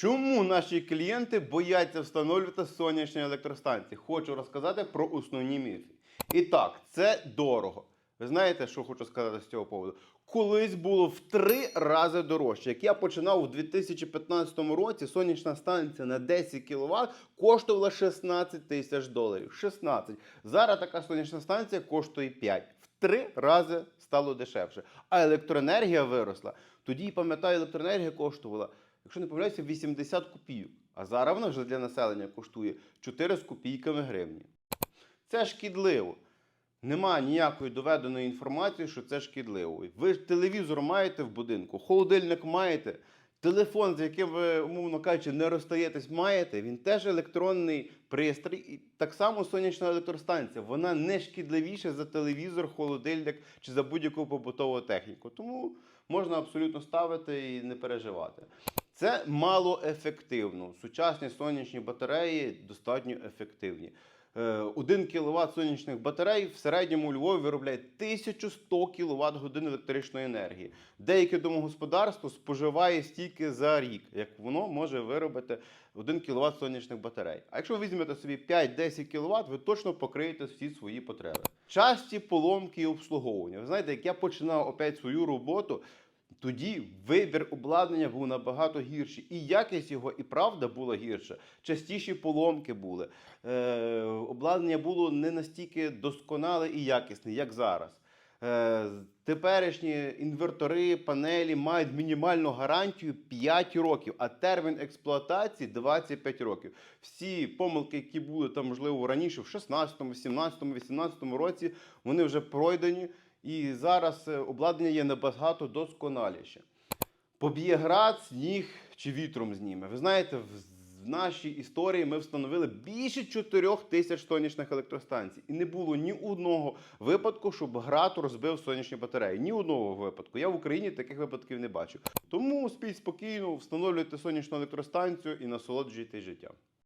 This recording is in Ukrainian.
Чому наші клієнти бояться встановлювати сонячні електростанції? Хочу розказати про основні міфи. І так, це дорого. Ви знаєте, що хочу сказати з цього поводу? Колись було в три рази дорожче. Як я починав у 2015 році, сонячна станція на 10 кВт коштувала 16 тисяч доларів. 16. Зараз така сонячна станція коштує 5. В три рази стало дешевше. А електроенергія виросла. Тоді, пам'ятаю, електроенергія коштувала, якщо не помиляюся, 80 копійок. А зараз вона вже для населення коштує 4 з копійками гривні. Це шкідливо. Нема ніякої доведеної інформації, що це шкідливо. Ви ж телевізор маєте в будинку, холодильник маєте, телефон, з яким ви, умовно кажучи, не розстаєтесь, маєте. Він теж електронний пристрій. І так само сонячна електростанція. Вона не шкідливіша за телевізор, холодильник чи за будь-яку побутову техніку. Тому можна абсолютно ставити і не переживати. Це малоефективно. Сучасні сонячні батареї достатньо ефективні. Е, 1 кВт сонячних батарей в середньому у Львові виробляє 1100 кВт годин електричної енергії. Деяке домогосподарство споживає стільки за рік, як воно може виробити 1 кВт сонячних батарей. А якщо ви візьмете собі 5-10 кВт, ви точно покриєте всі свої потреби. Часті поломки і обслуговування. Ви знаєте, як я починав опять свою роботу, тоді вибір обладнання був набагато гірший. І якість його, і правда була гірша. Частіші поломки були. Е, обладнання було не настільки досконале і якісне, як зараз. Е, теперішні інвертори, панелі мають мінімальну гарантію 5 років, а термін експлуатації 25 років. Всі помилки, які були там, можливо, раніше, в 16, 17, 18 році, вони вже пройдені. І зараз е, обладнання є набагато досконаліше. Поб'є град, сніг чи вітром зніме. Ви знаєте, в нашій історії ми встановили більше 4 тисяч сонячних електростанцій. І не було ні одного випадку, щоб град розбив сонячні батареї. Ні одного випадку. Я в Україні таких випадків не бачу. Тому спіть спокійно, встановлюйте сонячну електростанцію і насолоджуйтесь життям.